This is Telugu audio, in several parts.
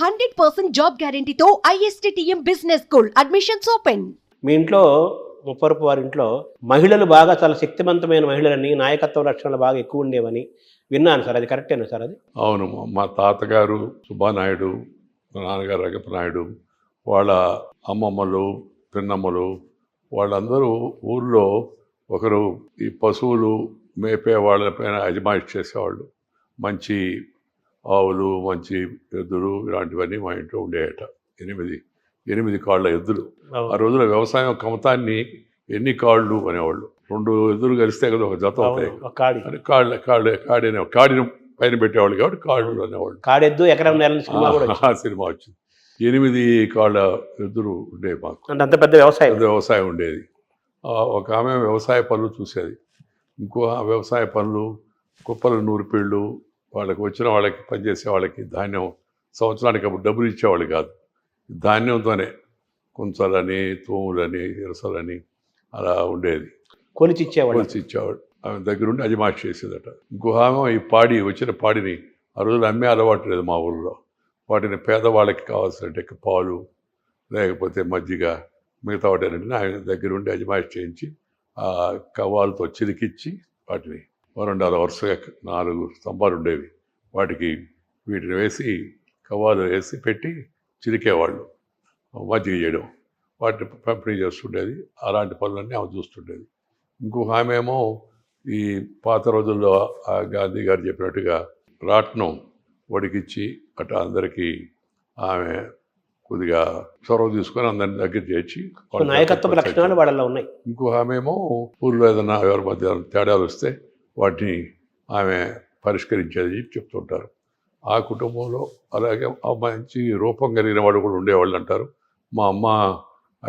Hundred percent job గ్యారంటీతో ISTM business school admissions open. మీ ఇంట్లో ముప్పరపు వారి ఇంట్లో మహిళలు బాగా చాలా శక్తివంతమైన మహిళలని నాయకత్వ లక్షణాలు బాగా ఎక్కువ ఉండేవని విన్నాను సార్. అది కరెక్టేనా సార్ అది? అవును మా తాతగారు సుబ్బానాయుడు మా నాన్నగారు రంగపనాయుడు వాళ్ళ అమ్మమ్మలు పిన్నమ్మలు వాళ్ళందరూ ఊర్లో ఒకరు ఈ పశువులు మేపే వాళ్ళపైన అజమాయిష్ చేసేవాళ్ళు. మంచి ఆవులు మంచి ఎద్దులు ఇలాంటివన్నీ మా ఇంట్లో ఉండేయట. ఎనిమిది ఎనిమిది కాళ్ళ ఎద్దులు. ఆ రోజుల వ్యవసాయం కమతాన్ని ఎన్ని కాళ్ళు అనేవాళ్ళు. రెండు ఎద్దులు కలిస్తే కదా ఒక జత అవుతాయి. కాళ్ళ కాళ్ళ కాడిన కాడిని పైన పెట్టేవాళ్ళు కాబట్టి కాళ్ళు అనేవాళ్ళు. కాడెద్దు ఎకరం సినిమా వచ్చింది. ఆ సినిమా వచ్చింది. ఎనిమిది కాళ్ళ ఎద్దులు ఉండేవి మాకు. అంటే అంత పెద్ద వ్యవసాయం. పెద్ద వ్యవసాయం ఉండేది. ఒక ఆమె వ్యవసాయ పనులు చూసేది. ఇంకో వ్యవసాయ పనులు కుప్పలు నూరిపీళ్ళు వాళ్ళకి వచ్చిన వాళ్ళకి పనిచేసే వాళ్ళకి ధాన్యం సంవత్సరానికి అప్పుడు డబ్బులు ఇచ్చేవాళ్ళు కాదు. ధాన్యంతోనే కుంచలని తూములని ఇరసలని అలా ఉండేది. కొలిచి ఇచ్చేవాళ్ళు. కొలిచి ఇచ్చేవాడు ఆమె దగ్గరుండి అజమాష్ చేసేదట. ఆమె ఈ పాడి వచ్చిన పాడిని ఆ రోజులు అమ్మే అలవాటు లేదు మా ఊళ్ళో వాటిని పేదవాళ్ళకి కావాల్సినట్టు పాలు లేకపోతే మజ్జిగ మిగతా వాటిని ఆయన దగ్గరుండి అజమాష్ చేయించి ఆ కవ్వాలతో చిలికిచ్చి వాటిని వరండాల వరుసగా నాలుగు స్తంభాలు ఉండేవి. వాటికి వీటిని వేసి కవ్వాలు వేసి పెట్టి చిలికేవాళ్ళు మజ్జిగ చేయడం. వాటిని పంపిణీ చేస్తుండేది. అలాంటి పనులన్నీ ఆమె చూస్తుండేది. ఇంకొక ఆమె ఏమో ఈ పాత రోజుల్లో ఆ గాంధీ గారు చెప్పినట్టుగా రాట్నం వడికిచ్చి అట్లా అందరికీ ఆమె కొద్దిగా చొరవ తీసుకొని అందరిని దగ్గర చేర్చి నాయకత్వ లక్షణాలు వాళ్ళలో ఉన్నాయి. ఇంకో ఆమె ఏమో ఊళ్ళో ఏదైనా ఎవరి మధ్య తేడాలు వస్తే వాటిని ఆమె పరిష్కరించేది చెప్తుంటారు. ఆ కుటుంబంలో అలాగే మంచి రూపం కలిగిన వాడు కూడా ఉండేవాళ్ళు అంటారు. మా అమ్మ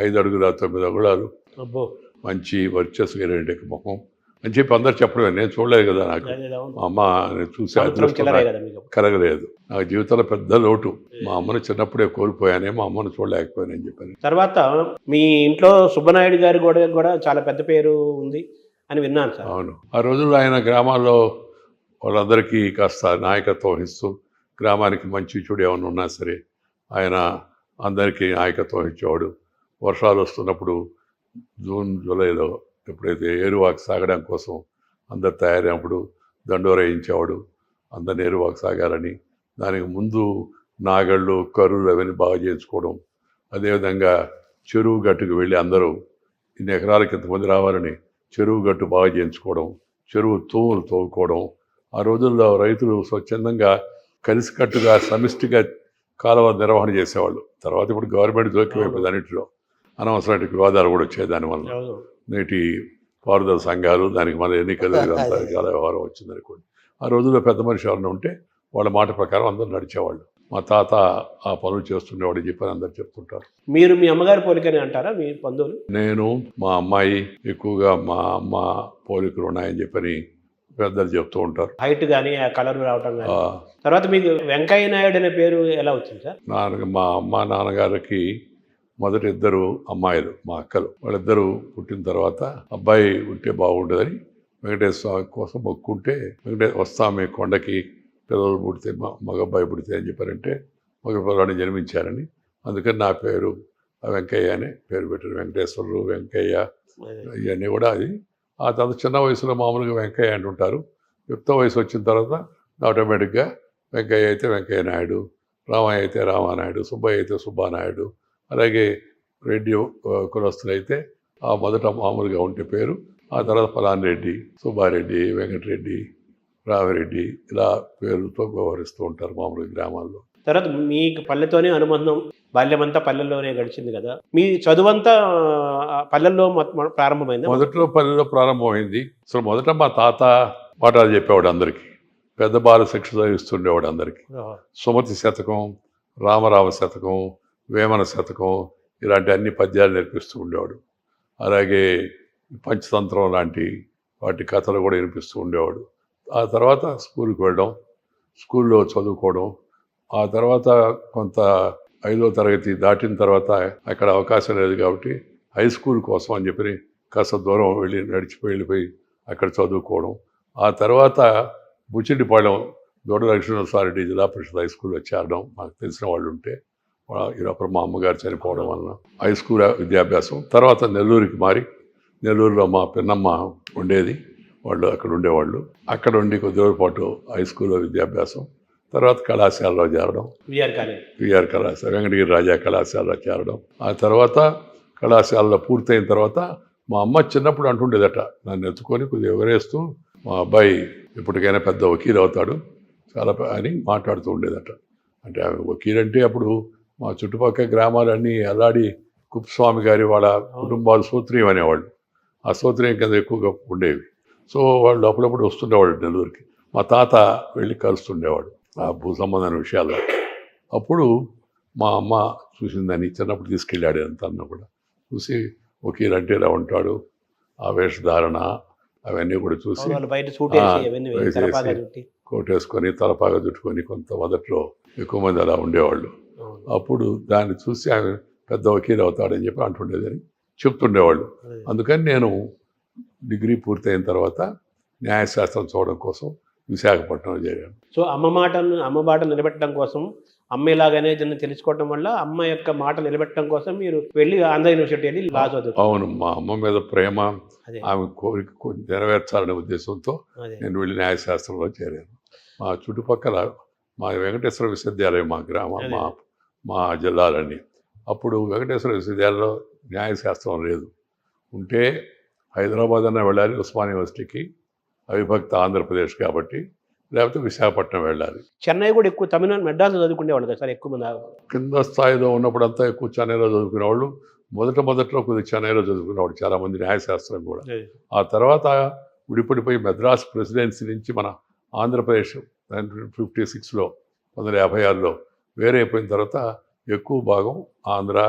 ఐదు అడుగుల తొమ్మిది అగుళాలు. అబ్బో. మంచి వర్చస్సు కలిగిన ముఖం అని చెప్పి అందరు చెప్పడమే నేను చూడలేదు కదా నాకు. మా అమ్మ నేను చూసే కలగలేదు. నాకు జీవితంలో పెద్ద లోటు. మా అమ్మను చిన్నప్పుడే కోల్పోయానే మా అమ్మను చూడలేకపోయానని చెప్పాను. తర్వాత మీ ఇంట్లో సుబ్బనాయుడు గారి కూడా కూడా చాలా పెద్ద పేరు ఉంది. అని విన్నాను సార్. అవును. ఆ రోజుల్లో ఆయన గ్రామాల్లో వాళ్ళందరికీ కాస్త నాయకత్వం ఇస్తూ గ్రామానికి మంచి చూడు ఏమైనా ఉన్నా సరే ఆయన అందరికీ నాయకత్వం ఇచ్చేవాడు. వర్షాలు వస్తున్నప్పుడు జూన్ జూలైలో ఎప్పుడైతే ఏరువాకు సాగడం కోసం అందరు తయారైనప్పుడు దండోరేయించేవాడు అందరిని ఏరువాకు సాగాలని. దానికి ముందు నాగళ్ళు కరువులు అవన్నీ బాగా చేయించుకోవడం. అదేవిధంగా చెరువు గట్టుకు వెళ్ళి అందరూ ఇన్ని ఎకరాలకి ఎంతమంది రావాలని చెరువు గట్టు బాగా చేయించుకోవడం చెరువు తూములు తవ్వుకోవడం ఆ రోజుల్లో రైతులు స్వచ్ఛందంగా కలిసికట్టుగా సమిష్టిగా కాలువ నిర్వహణ చేసేవాళ్ళు. తర్వాత ఇప్పుడు గవర్నమెంట్ జోక్యం అయిపోయింది అన్నింటిలో. అనవసరమైన వివాదాలు కూడా వచ్చాయి దానివల్ల. నేటి పారుదల సంఘాలు దానికి మన ఎన్నికలు చాలా వ్యవహారం వచ్చింది అనుకోండి ఆ రోజుల్లో పెద్ద మనిషి ఎవరైనా ఉంటే వాళ్ళ మాట ప్రకారం అందరూ నడిచేవాళ్ళు. మా తాత ఆ పనులు చేస్తుండేవాడు అని చెప్పని అందరు చెప్తుంటారు. మీరు మీ అమ్మగారి పోలికని అంటారా? మీ బంధువులు? నేను మా అమ్మాయి ఎక్కువగా మా అమ్మ పోలికలు ఉన్నాయని చెప్పని పెద్దలు చెప్తూ ఉంటారు. హైట్ కానీ ఆ కలర్ రావటం కానీ తర్వాత మీకు వెంకయ్య నాయుడు అనే పేరు ఎలా వచ్చింది సార్? నాన్న మా అమ్మ నాన్నగారికి మొదటి ఇద్దరు అమ్మాయిలు మా అక్కలు. వాళ్ళిద్దరూ పుట్టిన తర్వాత అబ్బాయి ఉంటే బాగుండదని వెంకటేశ్వర స్వామి కోసం మొక్కుంటే వెంకటే వస్తామే కొండకి పిల్లలు పుడితే మా మగబ్బాయి పుడితే అని చెప్పారంటే మగ పిల్లవాడిని జన్మించారని. అందుకని నా పేరు వెంకయ్య అనే పేరు పెట్టారు. వెంకటేశ్వరరు వెంకయ్య ఇవన్నీ కూడా అది. ఆ తర్వాత చిన్న వయసులో మామూలుగా వెంకయ్య అంటుంటారు. యుక్త వయసు వచ్చిన తర్వాత ఆటోమేటిక్గా వెంకయ్య అయితే వెంకయ్య నాయుడు రామయ్య అయితే రామానాయుడు సుబ్బయ్య అయితే సుబ్బానాయుడు అలాగే రెడ్డి ఆ, కులస్తులు అయితే ఆ మొదట మామూలుగా ఉంటే పేరు. ఆ తర్వాత ఫలాన్ రెడ్డి సుబ్బారెడ్డి వెంకటరెడ్డి రామిరెడ్డి ఇలా పేరుతో వ్యవహరిస్తూ ఉంటారు మామూలుగా గ్రామాల్లో. తర్వాత మీకు పల్లెతోనే అనుబంధం బాల్యమంతా పల్లెల్లోనే గడిచింది కదా. మీ చదువంతా పల్లెల్లో ప్రారంభమైందా? మొదట్లో పల్లెలో ప్రారంభమైంది. అసలు మొదట మా తాత పాఠాలు చెప్పేవాడు అందరికీ. పెద్ద బాల శిక్ష చదివిస్తుండేవాడు అందరికీ. సుమతి శతకం రామరామ శతకం వేమన శతకం ఇలాంటి అన్ని పద్యాలు నేర్పిస్తూ ఉండేవాడు. అలాగే పంచతంత్రం లాంటి వాటి కథలు కూడా వినిపిస్తూ ఉండేవాడు. ఆ తర్వాత స్కూల్కి వెళ్ళడం స్కూల్లో చదువుకోవడం ఆ తర్వాత కొంత ఐదో తరగతి దాటిన తర్వాత అక్కడ అవకాశం లేదు కాబట్టి హై స్కూల్ కోసం అని చెప్పి కాస్త దూరం వెళ్ళి నడిచిపోయి వెళ్ళిపోయి అక్కడ చదువుకోవడం. ఆ తర్వాత బుచ్చిడిపాళెం దొడ లక్ష్మణసారెడ్డి జిల్లా పరిషత్ హై స్కూల్లో చేరడం మాకు తెలిసిన వాళ్ళు ఉంటే అప్పుడు మా అమ్మగారు చనిపోవడం వలన హై స్కూల్ విద్యాభ్యాసం. తర్వాత నెల్లూరుకి మారి నెల్లూరులో మా పిన్నమ్మ ఉండేది. వాళ్ళు అక్కడ ఉండేవాళ్ళు. అక్కడ ఉండి కొద్ది రోజుల పాటు హై స్కూల్లో విద్యాభ్యాసం తర్వాత కళాశాలలో చేరడం. విఆర్ కళాశాల వెంకటగిరి రాజా కళాశాలలో చేరడం. ఆ తర్వాత కళాశాలలో పూర్తయిన తర్వాత మా అమ్మ చిన్నప్పుడు అంటుండేదట నన్ను ఎత్తుకొని కొద్దిగా ఎగరేస్తూ మా అబ్బాయి ఎప్పటికైనా పెద్ద వకీల్ అవుతాడు. చాలా అని మాట్లాడుతూ ఉండేదట. అంటే ఆమె వకీల్ అంటే అప్పుడు మా చుట్టుపక్కల గ్రామాలన్నీ అల్లాడి కుప్పస్వామి గారి వాళ్ళ కుటుంబాలు సూత్రీయం అనేవాళ్ళు. ఆ సూత్రీయం కింద ఎక్కువగా ఉండేవి. సో వాళ్ళు అప్పుడప్పుడు వస్తుండేవాళ్ళు నెల్లూరుకి. మా తాత వెళ్ళి కలుస్తుండేవాడు ఆ భూ సంబంధమైన విషయాల్లో. అప్పుడు మా అమ్మ చూసిందని చిన్నప్పుడు తీసుకెళ్ళాడు అంత అన్న కూడా. చూసి వకీల్ అంటే ఇలా ఉంటాడు ఆ వేషధారణ అవన్నీ కూడా చూసి కోటేసుకొని తలపాగా చుట్టుకొని కొంత మొదట్లో ఎక్కువ మంది అలా ఉండేవాళ్ళు. అప్పుడు దాన్ని చూసి ఆమె పెద్ద వకీల్ అవుతాడని చెప్పి అంటుండేదని చెప్తుండేవాళ్ళు. అదే. అందుకని నేను డిగ్రీ పూర్తయిన తర్వాత న్యాయశాస్త్రం చూడడం కోసం విశాఖపట్నం చేరాను. సో అమ్మ మాటను అమ్మ మాట నిలబెట్టడం కోసం అమ్మ ఇలాగనే దీన్ని తెలుసుకోవడం వల్ల అమ్మ యొక్క మాట నిలబెట్టడం కోసం మీరు వెళ్ళి ఆంధ్ర యూనివర్సిటీ వెళ్ళి లా చదువు అవును మా అమ్మ మీద ప్రేమ ఆమె కోరిక నెరవేర్చాలనే ఉద్దేశంతో నేను వెళ్ళి న్యాయశాస్త్రంలో చేరాను. మా చుట్టుపక్కల మా వెంకటేశ్వర విశ్వవిద్యాలయం మా గ్రామం మా మా జిల్లాలన్నీ. అప్పుడు వెంకటేశ్వర విశ్వవిద్యాలయంలో న్యాయశాస్త్రం లేదు. ఉంటే హైదరాబాద్ అన్న వెళ్ళాలి ఉస్మాన్ యూనివర్సిటీకి. అవిభక్త ఆంధ్రప్రదేశ్ కాబట్టి లేకపోతే విశాఖపట్నం వెళ్ళాలి. చెన్నై కూడా ఎక్కువ తమిళనాడు మెడ్రాస్ చదువుకునేవాళ్ళు కదా సార్ ఎక్కువ మంది. కింద స్థాయిలో ఉన్నప్పుడంతా ఎక్కువ చెన్నైలో చదువుకునేవాళ్ళు. మొదట మొదట్లో కొద్దిగా చెన్నైలో చదువుకునేవాడు చాలామంది న్యాయశాస్త్రం కూడా. ఆ తర్వాత విడిపడిపోయి మద్రాస్ ప్రెసిడెన్సీ నుంచి మన ఆంధ్రప్రదేశ్ నైన్టీన్ ఫిఫ్టీ సిక్స్లో పంతొమ్మిది యాభై ఆరులో వేరే అయిపోయిన తర్వాత ఎక్కువ భాగం ఆంధ్ర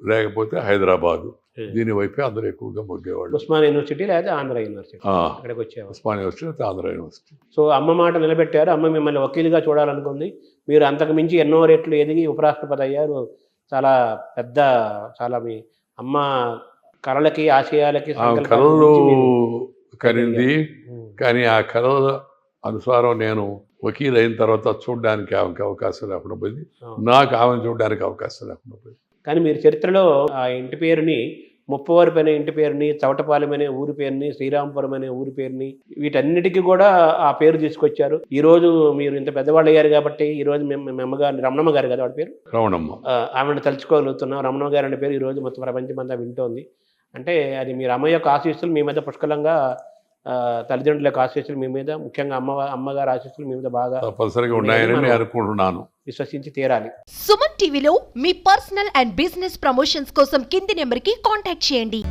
లేకపోతే హైదరాబాదు. దీని వైపే అందరూ ఎక్కువగా మొగ్గేవాళ్ళు. ఉస్మాన్ యూనివర్సిటీ లేదా ఆంధ్ర యూనివర్సిటీ? అక్కడికి వచ్చేవాళ్ళు. Osman university Andhra university. So అమ్మ మాట నిలబెట్టారు. అమ్మ మిమ్మల్ని వకీలుగా చూడాలనుకుంది. మీరు అంతకు మించి ఎన్నో రెట్లు ఎదిగి ఉపరాష్ట్రపతి అయ్యారు. చాలా పెద్ద చాలా మీ అమ్మ కళలకి ఆశయాలకి కళలు కనింది. కానీ ఆ కళల అనుసారం నేను వకీల్ అయిన తర్వాత చూడడానికి ఆమెకి అవకాశం లేకుండా పోయింది. నాకు ఆమెను చూడడానికి అవకాశం లేకుండా పోయింది. కానీ మీరు చరిత్రలో ఆ ఇంటి పేరుని ముప్పవరపు అనే ఇంటి పేరుని చవటపాలెం అనే ఊరి పేరుని శ్రీరాంపురం అనే ఊరి పేరుని వీటన్నిటికీ కూడా ఆ పేరు తీసుకొచ్చారు. ఈ రోజు మీరు ఇంత పెద్దవాళ్ళు అయ్యారు కాబట్టి ఈ రోజు మేము అమ్మగారు రమణమ్మ గారు కదా వాడి పేరు? రమణమ్మ. ఆమెను తలుచుకోగలుగుతున్నాం. రమణమ్మ గారు అనే పేరు ఈ రోజు మొత్తం ప్రపంచం అంతా వింటోంది. అంటే అది మీరు అమ్మ యొక్క ఆశీస్సులు మీ మీద పుష్కలంగా ఆ, తల్లిదండ్రుల యొక్క ఆశీస్సులు మీ మీద ముఖ్యంగా అమ్మ అమ్మగారి ఆశీస్సులు మీ మీద బాగా తప్పనిసరిగా ఉన్నాయని నేను అనుకుంటున్నాను విశ్వసించి తీరాలి. సుమన్ టీవీలో మీ పర్సనల్ అండ్ బిజినెస్ ప్రమోషన్స్ కోసం కింది నెంబర్కి కాంటాక్ట్ చేయండి.